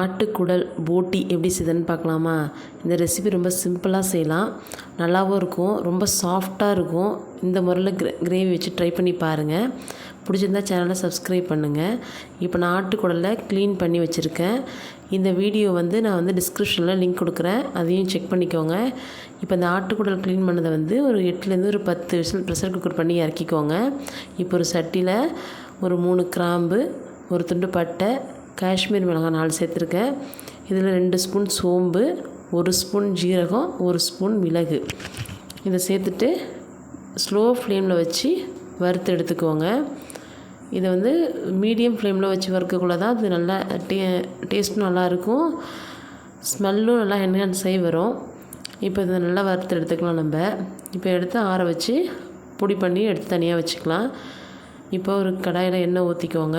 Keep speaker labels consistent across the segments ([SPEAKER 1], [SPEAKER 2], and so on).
[SPEAKER 1] ஆட்டுக்குடல் போட்டி எப்படி செய்யுதுன்னு பார்க்கலாமா? இந்த ரெசிபி ரொம்ப சிம்பிளாக செய்யலாம். நல்லாவும் இருக்கும் ரொம்ப சாஃப்டாக இருக்கும். இந்த முறையில் கிரே கிரேவி வச்சு ட்ரை பண்ணி பாருங்கள் பிடிச்சிருந்தா சேனலை சப்ஸ்கிரைப் பண்ணுங்கள் இப்போ நான் ஆட்டுக்குடலை க்ளீன் பண்ணி வச்சுருக்கேன். இந்த வீடியோ வந்து நான் வந்து டிஸ்கிரிப்ஷனில் லிங்க் கொடுக்குறேன். அதையும் செக் பண்ணிக்கோங்க. இப்போ இந்த ஆட்டுக்குடல் க்ளீன் பண்ணதை வந்து ஒரு எட்டுலேருந்து ஒரு பத்து விசில் ப்ரெஷர் குக்கர் பண்ணி இறக்கிக்கோங்க. இப்போ ஒரு சட்டியில் ஒரு மூணு கிராம்பு ஒரு துண்டு பட்டை காஷ்மீர் மிளகாய் நாலு சேர்த்துருக்கேன். இதில் ரெண்டு ஸ்பூன் சோம்பு ஒரு ஸ்பூன் ஜீரகம் ஒரு ஸ்பூன் மிளகு. இதை சேர்த்துட்டு ஸ்லோ ஃப்ளேமில் வச்சு வறுத்து எடுத்துக்கோங்க. இதை வந்து மீடியம் ஃப்ளேமில் வச்சு வறுக்கக்குள்ள தான் அது நல்லா டே டேஸ்ட்டும் நல்லாயிருக்கும் ஸ்மெல்லும் நல்லா என்ஹான்ஸ் ஆகி வரும். இப்போ இதை நல்லா வறுத்து எடுத்துக்கலாம் நம்ம. இப்போ எடுத்து ஆற வச்சு பொடி பண்ணி எடுத்து தனியாக வச்சுக்கலாம். இப்போ ஒரு கடாயில் எண்ணெய் ஊற்றிக்கோங்க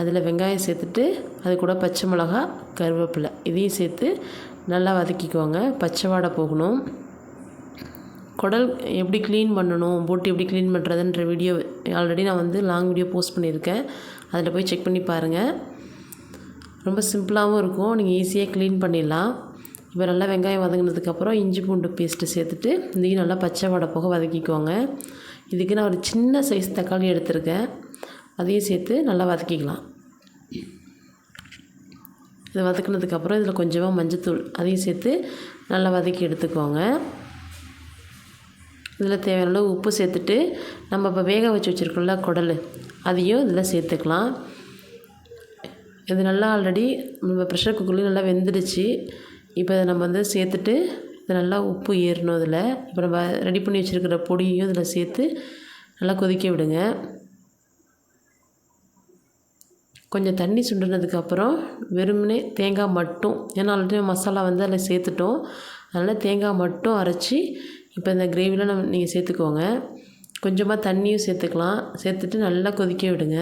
[SPEAKER 1] அதில் வெங்காயம் சேர்த்துட்டு அது கூட பச்சை மிளகா கருவேப்பிலை. இதையும் சேர்த்து நல்லா வதக்கிக்குவாங்க பச்சை வாடை போகணும். குடல் எப்படி க்ளீன் பண்ணணும் போட்டு எப்படி க்ளீன் பண்ணுறதுன்ற வீடியோ ஆல்ரெடி நான் வந்து லாங் வீடியோ போஸ்ட் பண்ணியிருக்கேன். அதில் போய் செக் பண்ணி பாருங்கள் ரொம்ப சிம்பிளாகவும் இருக்கும். நீங்கள் ஈஸியாக க்ளீன் பண்ணிடலாம். இப்போ நல்லா வெங்காயம் வதங்கினதுக்கப்புறம் இஞ்சி பூண்டு பேஸ்ட்டு சேர்த்துட்டு இதையும் நல்லா பச்சை வடை போக வதக்கிக்குவாங்க இதுக்கு நான் ஒரு சின்ன சைஸ் தக்காளி எடுத்திருக்கேன். அதையும் சேர்த்து நல்லா வதக்கிக்கலாம். இதை வதக்கினதுக்கப்புறம் இதில் கொஞ்சமாக மஞ்சத்தூள் அதையும் சேர்த்து நல்லா வதக்கி எடுத்துக்கோங்க. இதில் தேவையான அளவு உப்பு சேர்த்துட்டு நம்ம இப்போ வேக வச்சு வச்சுருக்கோம்ல குடல் அதையும் இதில் சேர்த்துக்கலாம். இது நல்லா ஆல்ரெடி நம்ம ப்ரெஷர் குக்கர்லேயும் நல்லா வெந்துடுச்சு. இப்போ இதை நம்ம வந்து சேர்த்துட்டு இது நல்லா உப்பு ஏறணும் இதில். இப்போ நம்ம ரெடி பண்ணி வச்சுருக்கிற பொடியையும் இதில் சேர்த்து நல்லா கொதிக்க விடுங்க. கொஞ்சம் தண்ணி சுண்டினதுக்கப்புறம் வெறுமனே தேங்காய் மட்டும் ஏன்னா ஆல்ரெடி மசாலா வந்து அதில் சேர்த்துட்டோம். அதனால் தேங்காய் மட்டும் அரைச்சி இப்போ இந்த கிரேவியில் நம்ம நீங்கள் சேர்த்துக்கோங்க. கொஞ்சமாக தண்ணியும் சேர்த்துக்கலாம். சேர்த்துட்டு நல்லா கொதிக்க விடுங்க.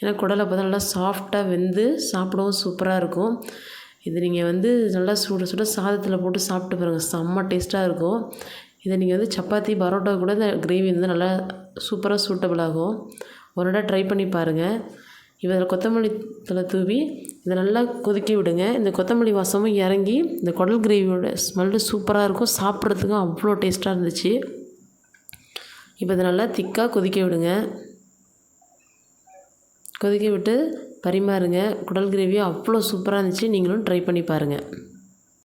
[SPEAKER 1] ஏன்னா குடலை பார்த்தா நல்லா சாஃப்டாக வெந்து சாப்பிடவும் சூப்பராக இருக்கும். இது நீங்கள் வந்து நல்லா சுட சுட சாதத்தில் போட்டு சாப்பிட்டு பாருங்கள் செம்ம டேஸ்ட்டாக இருக்கும். இதை நீங்கள் வந்து சப்பாத்தி பரோட்டா கூட இந்த கிரேவி வந்து நல்லா சூப்பராக சூட்டபிள் ஆகும். ஒரு தடவை ட்ரை பண்ணி பாருங்கள் இப்போ இதில் கொத்தமல்லி தலை தூவி இதை நல்லா கொதிக்க விடுங்க. இந்த கொத்தமல்லி வாசமும் இறங்கி இந்த குடல் கிரேவியோட ஸ்மெல்லு சூப்பராக இருக்கும். சாப்பிட்றதுக்கும் அவ்வளோ டேஸ்ட்டாக இருந்துச்சு. இப்போ இதை நல்லா திக்காக கொதிக்க விடுங்க. கொதிக்க விட்டு பரிமாறுங்க. குடல் கிரேவி அவ்வளோ சூப்பராக இருந்துச்சு. நீங்களும் ட்ரை பண்ணி பாருங்கள்